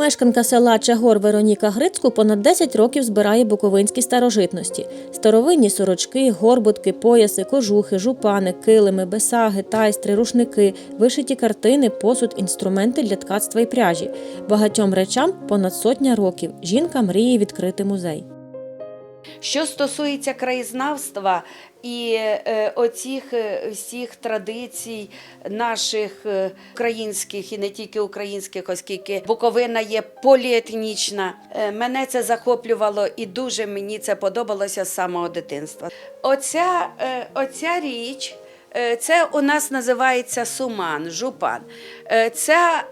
Мешканка села Чагор Вероніка Грицьку понад 10 років збирає буковинські старожитності: старовинні сорочки, горбутки, пояси, кожухи, жупани, килими, бесаги, тайстри, рушники, вишиті картини, посуд, інструменти для ткацтва і пряжі. Багатьом речам понад сотня років. Жінка мріє відкрити музей. Що стосується краєзнавства і е, оцих е, всіх традицій наших е, українських і не тільки українських, оскільки Буковина є поліетнічна, мене це захоплювало і дуже мені це подобалося з самого дитинства. Оця, оця річ. Це у нас називається суман, жупан. Ця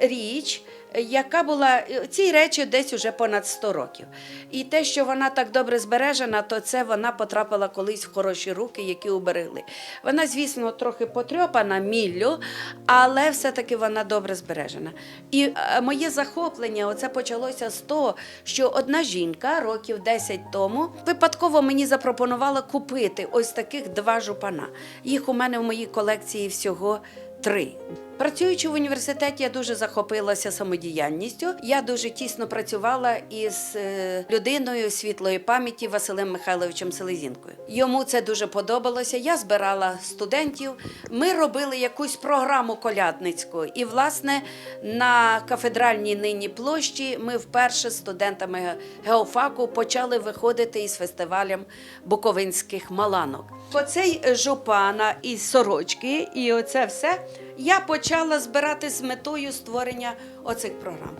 річ яка була цій речі десь уже понад 100 років. І те, що вона так добре збережена, то це вона потрапила колись в хороші руки, які уберегли. Вона, звісно, трохи потрьопана міллю, але все-таки вона добре збережена. І е, моє захоплення оце почалося з того, що одна жінка років 10 тому випадково мені запропонувала купити ось таких два жупана. Їх у мене в моїй колекції всього три. Працюючи в університеті, я дуже захопилася самодіяльністю. Я дуже тісно працювала із е, людиною світлої пам'яті Василем Михайловичем Селезінкою. Йому це дуже подобалося. Я збирала студентів. Ми робили якусь програму колядницьку. І, власне, на кафедральній нині площі ми вперше з студентами геофаку почали виходити із фестивалем буковинських маланок. Оцей жупана і сорочки, і оце все я почала збирати з метою створення оцих програм.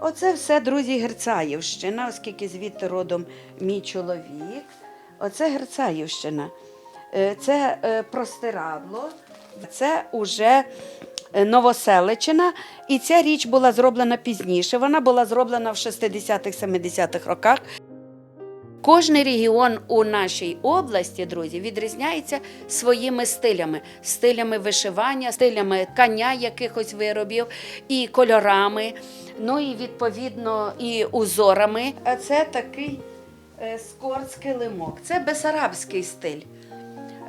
Оце все, друзі, Герцаївщина, оскільки звідти родом мій чоловік. Оце Герцаївщина. Е, Це е, простирадло, це уже е, Новоселичина. І ця річ була зроблена пізніше. Вона була зроблена в 60-х, 70-х роках. Кожний регіон у нашій області, друзі, відрізняється своїми стилями, стилями вишивання, стилями ткання якихось виробів і кольорами, ну і відповідно і узорами. А це такий е, скорцький лимок. Це бесарабський стиль.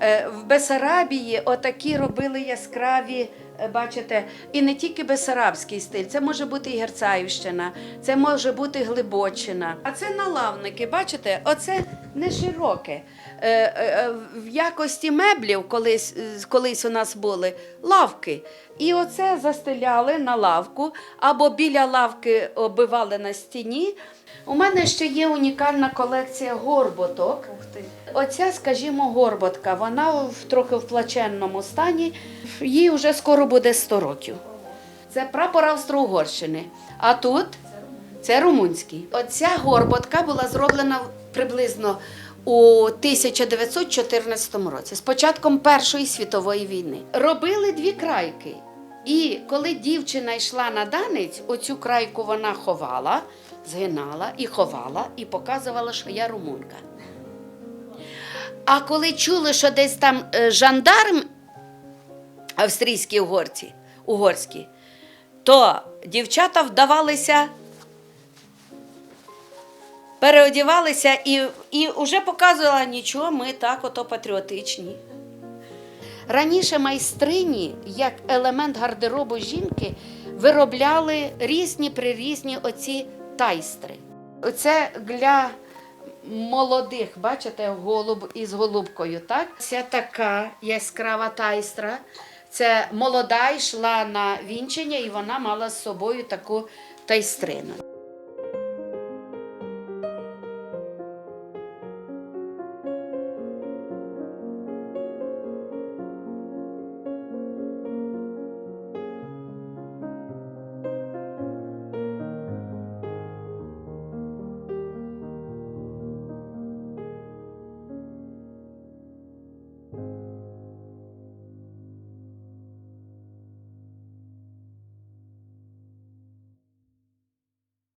Е, В Бесарабії отакі робили яскраві, бачите, і не тільки бесарабський стиль, це може бути і Герцаївщина, це може бути Глибочина. А це налавники, бачите, оце не широке. Е, е, е, В якості меблів колись, колись у нас були лавки. І оце застеляли на лавку або біля лавки оббивали на стіні. У мене ще є унікальна колекція горботок. Оця, скажімо, горботка, вона в трохи в плаченному стані, їй вже скоро буде 100 років. Це прапор Австро-Угорщини. А тут це румунський. Оця горботка була зроблена приблизно у 1914 році, з початком Першої світової війни. Робили дві крайки. І коли дівчина йшла на данець, оцю крайку вона ховала, згинала і ховала, і показувала, що я румунка. А коли чули, що десь там е, жандарм австрійські угорці, угорські, то дівчата вдавалися, переодівалися і, і вже показувала нічого, ми так ото патріотичні. Раніше майстрині, як елемент гардеробу жінки, виробляли різні прирізні оці тайстри. Це для молодих, бачите, голуб із голубкою, так? Це така яскрава тайстра. Це молода йшла на вінчення, і вона мала з собою таку тайстрину.